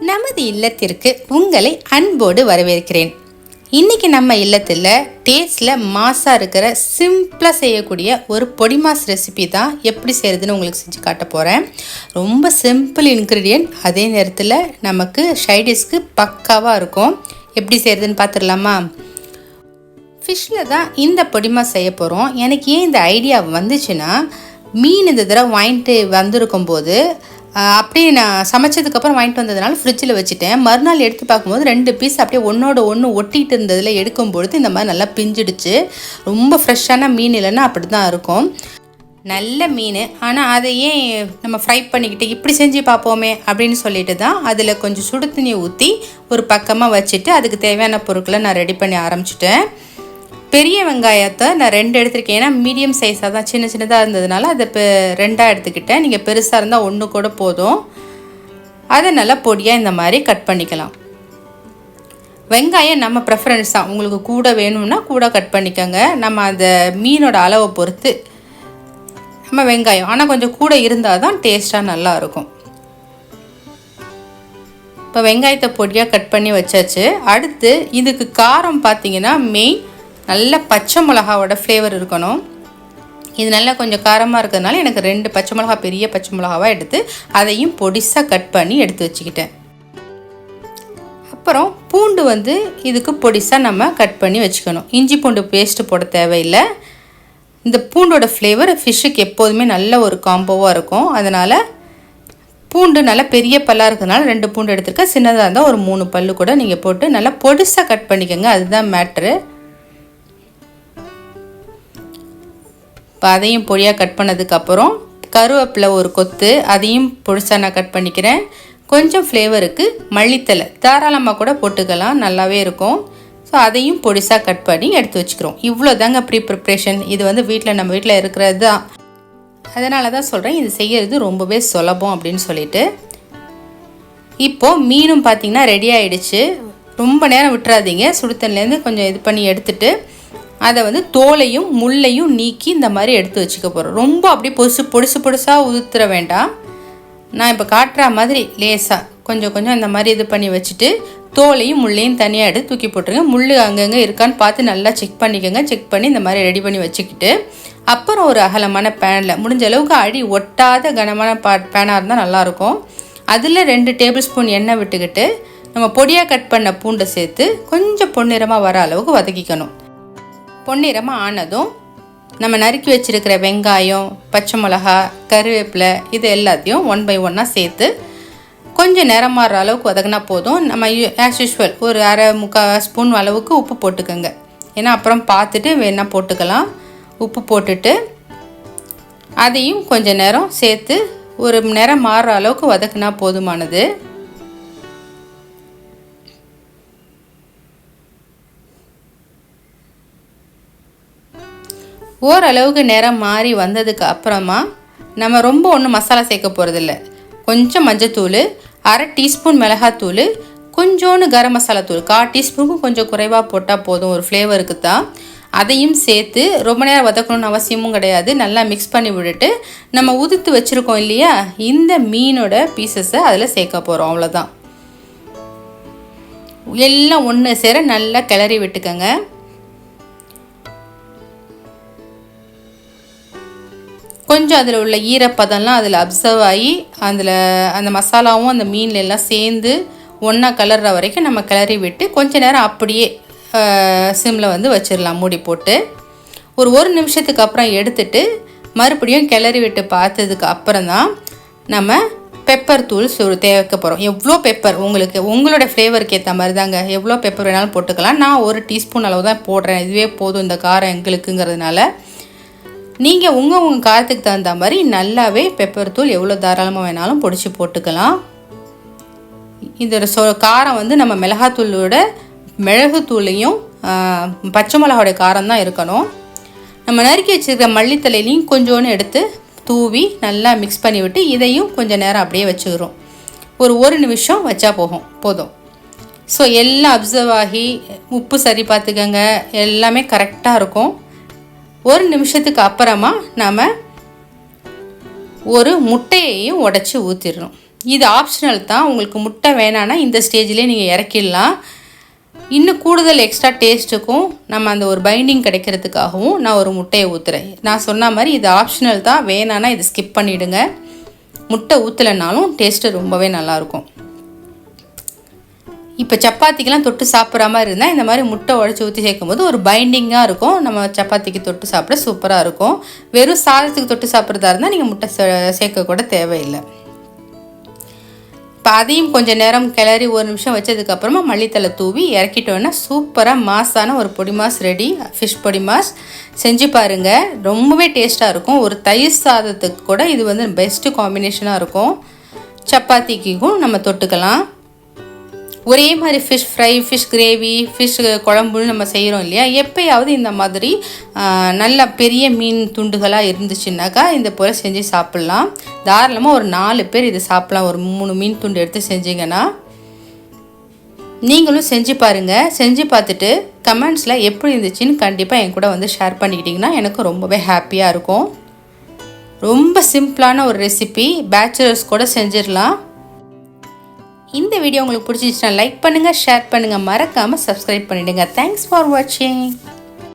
நமது இல்லத்திற்கு உங்களை அன்போடு வரவேற்கிறேன். இன்றைக்கி நம்ம இல்லத்தில் டேஸ்டில் மாசாக இருக்கிற சிம்பிளாக செய்யக்கூடிய ஒரு பொடி மாஸ் ரெசிபி தான் எப்படி செய்கிறதுன்னு உங்களுக்கு செஞ்சு காட்ட போகிறேன் ரொம்ப சிம்பிள் இன்க்ரீடியன்ட் அதே நேரத்தில் நமக்கு ஷைடிஷ்க்கு பக்காவாக இருக்கும். எப்படி செய்கிறதுன்னு பார்த்துடலாமா ஃபிஷ்ஷில் தான் இந்த பொடிமா செய்ய போகிறோம் எனக்கு ஏன் இந்த ஐடியா வந்துச்சுன்னா மீன் இந்த தடவை வாங்கிட்டு வந்திருக்கும் போது அப்படியே நான் சமைச்சதுக்கப்புறம் வாங்கிட்டு வந்ததுனால ஃப்ரிட்ஜில் வச்சுட்டேன். மறுநாள் எடுத்து பார்க்கும்போது ரெண்டு பீஸ் அப்படியே ஒன்றோட ஒன்று ஒட்டிகிட்டு இருந்ததில் எடுக்கும் பொழுது இந்த மாதிரி நல்லா பிஞ்சிடுச்சு. ரொம்ப ஃப்ரெஷ்ஷான மீன் இல்லைன்னா அப்படி தான் இருக்கும். நல்ல மீன். ஆனால் அதை ஏன் நம்ம ஃப்ரை பண்ணிக்கிட்டு இப்படி செஞ்சு பார்ப்போமே அப்படின்னு சொல்லிட்டு தான் அதில் கொஞ்சம் சுடு தண்ணி ஊற்றி ஒரு பக்கமாக வச்சுட்டு அதுக்கு தேவையான பொருட்களை நான் ரெடி பண்ணி ஆரம்பிச்சிட்டேன். பெரிய வெங்காயத்தை நான் ரெண்டு எடுத்திருக்கேன். ஏன்னா மீடியம் சைஸாக தான் சின்ன சின்னதாக இருந்ததுனால அதை இப்போ ரெண்டாக எடுத்துக்கிட்டேன். நீங்கள் பெருசாக இருந்தால் ஒன்று கூட போதும். அதை நல்லா பொடியாக இந்த மாதிரி கட் பண்ணிக்கலாம். வெங்காயம் நம்ம ப்ரெஃபரன்ஸ் தான். உங்களுக்கு கூட வேணும்னா கூட கட் பண்ணிக்கோங்க. நம்ம அந்த மீனோட அளவை பொறுத்து நம்ம வெங்காயம். ஆனால் கொஞ்சம் கூட இருந்தால் தான் டேஸ்ட்டாக நல்லாயிருக்கும் இப்போ வெங்காயத்தை பொடியாக கட் பண்ணி வச்சாச்சு. அடுத்து இதுக்கு காரம் பார்த்தீங்கன்னா மெயின் நல்ல பச்சை மிளகாவோட ஃப்ளேவர் இருக்கணும். இது நல்லா கொஞ்சம் காரமாக இருக்கிறதுனால எனக்கு ரெண்டு பச்சை மிளகா பெரிய பச்சை மிளகாவாக எடுத்து அதையும் பொடிசாக கட் பண்ணி எடுத்து வச்சுக்கிட்டேன். அப்புறம் பூண்டு வந்து இதுக்கு பொடிசாக நம்ம கட் பண்ணி வச்சுக்கணும். இஞ்சி பூண்டு பேஸ்ட்டு போட தேவையில்லை. இந்த பூண்டோட ஃப்ளேவர் ஃபிஷ்ஷுக்கு எப்போதுமே நல்ல ஒரு காம்போவாக இருக்கும். அதனால் பூண்டு நல்லா பெரிய பல்லாக இருக்கிறதுனால ரெண்டு பூண்டு எடுத்துருக்கேன். சின்னதாக இருந்தால் ஒரு மூணு பல்லு கூட நீங்கள் போட்டு நல்லா பொடிசாக கட் பண்ணிக்கோங்க. அதுதான் மேட்ரு இப்போ அதையும் பொடியாக கட் பண்ணதுக்கப்புறம் கருவேப்பிலை ஒரு கொத்து அதையும் பொடிசாக நான் கட் பண்ணிக்கிறேன். கொஞ்சம் ஃப்ளேவருக்கு மல்லித்தலை தாராளமாக கூட போட்டுக்கலாம். நல்லாவே இருக்கும். ஸோ அதையும் பொடிசாக கட் பண்ணி எடுத்து வச்சுக்கிறோம். இவ்வளோ தாங்க ப்ரீ ப்ரிப்ரேஷன் இது வந்து வீட்டில் நம்ம வீட்டில் இருக்கிறது தான். அதனால தான் சொல்கிறேன் இது செய்கிறது ரொம்பவே சுலபம் அப்படின்னு சொல்லிட்டு. இப்போது மீனும் பார்த்தீங்கன்னா ரெடி ஆகிடுச்சு ரொம்ப நேரம் விட்டுறாதீங்க. சுடுத்தண்ணிலேருந்து கொஞ்சம் இது பண்ணி எடுத்துட்டு அதை வந்து தோலையும் முள்ளையும் நீக்கி இந்த மாதிரி எடுத்து வச்சுக்க போகிறோம் ரொம்ப அப்படியே பொடிசு பொடிசு பொடிசாக உதுத்துற வேண்டாம். நான் இப்போ காட்டுற மாதிரி லேசாக கொஞ்சம் கொஞ்சம் இந்த மாதிரி இது பண்ணி வச்சுட்டு தோலையும் முள்ளையும் தனியாக எடுத்து தூக்கி போட்டுருங்க. முள் அங்கங்கே இருக்கான்னு பார்த்து நல்லா செக் பண்ணிக்கோங்க. செக் பண்ணி இந்த மாதிரி ரெடி பண்ணி வச்சுக்கிட்டு அப்புறம் ஒரு அகலமான பேனில் முடிஞ்ச அளவுக்கு அடி ஒட்டாத கனமான பா பேனாக இருந்தால் நல்லாயிருக்கும் அதில் ரெண்டு டேபிள் ஸ்பூன் எண்ணெய் விட்டுக்கிட்டு நம்ம பொடியாக கட் பண்ண பூண்டை சேர்த்து கொஞ்சம் பொன்னிறமாக வர அளவுக்கு வதக்கிக்கணும். பொன்னிறமாக ஆனதும் நம்ம நறுக்கி வச்சுருக்கிற வெங்காயம் பச்சை மிளகா கருவேப்பிலை இது எல்லாத்தையும் ஒன் பை ஒன்னாக சேர்த்து கொஞ்சம் நேரம் மாறுற அளவுக்கு வதங்கினா போதும். நம்ம ஆஸ் யூஷுவல் ஒரு அரை முக்கால் ஸ்பூன் அளவுக்கு உப்பு போட்டுக்கோங்க. ஏன்னா அப்புறம் பார்த்துட்டு வேணால் போட்டுக்கலாம். உப்பு போட்டுட்டு அதையும் கொஞ்சம் நேரம் சேர்த்து ஒரு நேரம் மாறுற அளவுக்கு வதக்குனா போதுமானது. ஓரளவுக்கு நேரம் மாறி வந்ததுக்கு அப்புறமா நம்ம ரொம்ப ஒன்றும் மசாலா சேர்க்க போகிறதில்ல கொஞ்சம் மஞ்சத்தூள் அரை டீஸ்பூன் மிளகாத்தூள் கொஞ்சோண்டு கரம் மசாலா தூள். கால் டீஸ்பூனுக்கும் கொஞ்சம் குறைவாக போட்டால் போதும். ஒரு ஃப்ளேவருக்கு தான் அதையும் சேர்த்து ரொம்ப நேரம் வதக்கணும்னு அவசியமும் கிடையாது. நல்லா மிக்ஸ் பண்ணி விட்டுட்டு நம்ம உதுத்து வச்சுருக்கோம் இல்லையா? இந்த மீனோட பீசஸை அதில் சேர்க்க போகிறோம் அவ்வளோதான் எல்லாம் ஒன்று சேர நல்லா கிளறி விட்டுக்கோங்க. கொஞ்சம் அதில் உள்ள ஈரப்பதம்லாம் அதில் அப்சர்வ் ஆகி அதில் அந்த மசாலாவும் அந்த மீன்ல எல்லாம் சேர்ந்து ஒன்றா கலர்ற வரைக்கும் நம்ம கிளறி விட்டு கொஞ்ச நேரம் அப்படியே சிம்மில் வந்து வச்சிடலாம் மூடி போட்டு. ஒரு ஒரு நிமிஷத்துக்கு அப்புறம் எடுத்துட்டு மறுபடியும் கிளறி விட்டு பார்த்ததுக்கு அப்புறம் தான் நம்ம பெப்பர் தூள் சு தேவைக்க போகிறோம் எவ்வளோ பெப்பர் உங்களுக்கு உங்களோட ஃப்ளேவருக்கு ஏற்ற மாதிரி தாங்க. எவ்வளோ பெப்பர் வேணாலும் போட்டுக்கலாம். நான் ஒரு டீஸ்பூன் அளவு தான் போடுறேன். இதுவே போதும் இந்த காரம் எங்களுக்குங்கிறதுனால. நீங்கள் உங்கள் உங்கள் காரத்துக்கு தகுந்த மாதிரி நல்லாவே பெப்பர் தூள் எவ்வளோ தாராளமாக வேணாலும் பொடிச்சு போட்டுக்கலாம். இதோட சொ காரம் வந்து நம்ம மிளகாத்தூளோட மிளகுத்தூளையும் பச்சை மிளகாவோட காரம் தான் இருக்கணும். நம்ம நறுக்கி வச்சுருக்க மல்லித்தலையிலையும் கொஞ்சோன்னு எடுத்து தூவி நல்லா மிக்ஸ் பண்ணி விட்டு இதையும் கொஞ்சம் நேரம் அப்படியே வச்சுக்கிறோம். ஒரு ஒரு நிமிஷம் வச்சா போகும் போதும். ஸோ எல்லாம் அப்சர்வ் ஆகி உப்பு சரி பார்த்துக்கங்க. எல்லாமே கரெக்டாக இருக்கும். ஒரு நிமிஷத்துக்கு அப்புறமா நாம் ஒரு முட்டையையும் உடச்சி ஊற்றிடணும் இது ஆப்ஷனல் தான். உங்களுக்கு முட்டை வேணான்னா இந்த ஸ்டேஜ்லேயே நீங்கள் இறக்கிடலாம். இன்னும் கூடுதல் எக்ஸ்ட்ரா டேஸ்ட்டுக்கும் நம்ம அந்த ஒரு பைண்டிங் கிடைக்கிறதுக்காகவும் நான் ஒரு முட்டையை ஊற்றுறேன் நான் சொன்ன மாதிரி இது ஆப்ஷனல் தான். வேணான்னா இது ஸ்கிப் பண்ணிவிடுங்க முட்டை ஊற்றலைனாலும் டேஸ்ட்டு ரொம்பவே நல்லாயிருக்கும் இப்போ சப்பாத்திக்கெலாம் தொட்டு சாப்பிட்ற மாதிரி இருந்தால் இந்த மாதிரி முட்டை உடச்சி ஊற்றி சேர்க்கும்போது ஒரு பைண்டிங்காக இருக்கும். நம்ம சப்பாத்திக்கு தொட்டு சாப்பிட சூப்பராக இருக்கும். வெறும் சாதத்துக்கு தொட்டு சாப்பிட்றதா இருந்தால் நீங்கள் முட்டை சேர்க்க கூட தேவையில்லை. இப்போ அதையும் கொஞ்சம் நேரம் கிளறி ஒரு நிமிஷம் வச்சதுக்கப்புறமா மல்லித்தலை தூவி இறக்கிட்டோன்னா சூப்பராக மாஸான ஒரு பொடி மாஸ் ரெடி ஃபிஷ் பொடி மாஸ். செஞ்சு பாருங்கள் ரொம்பவே டேஸ்ட்டாக இருக்கும். ஒரு தயிர் சாதத்துக்கு கூட இது வந்து பெஸ்ட்டு காம்பினேஷனாக இருக்கும். சப்பாத்திக்கும் நம்ம தொட்டுக்கலாம். ஒரே மாதிரி fish fry fish gravy fish குழம்புன்னு நம்ம செய்கிறோம் இல்லையா? எப்போயாவது இந்த மாதிரி நல்ல பெரிய மீன் துண்டுகளாக இருந்துச்சுன்னாக்கா இந்த போல் செஞ்சு சாப்பிட்லாம். தாராளமாக ஒரு நாலு பேர் இதை சாப்பிட்லாம். ஒரு மூணு மீன் துண்டு எடுத்து செஞ்சிங்கன்னா. நீங்களும் செஞ்சு பாருங்கள் செஞ்சு பார்த்துட்டு கமெண்ட்ஸில் எப்படி இருந்துச்சுன்னு கண்டிப்பாக என் கூட வந்து ஷேர் பண்ணிக்கிட்டிங்கன்னா எனக்கு ரொம்பவே ஹாப்பியாக இருக்கும். ரொம்ப சிம்பிளான ஒரு ரெசிபி பேச்சுலர்ஸ் கூட செஞ்சிடலாம். இந்த வீடியோ உங்களுக்கு பிடிச்சிச்சுன்னா லைக் பண்ணுங்கள் ஷேர் பண்ணுங்கள் மறக்காமல் சப்ஸ்கிரைப் பண்ணிவிடுங்க தேங்க்ஸ் ஃபார் வாட்சிங்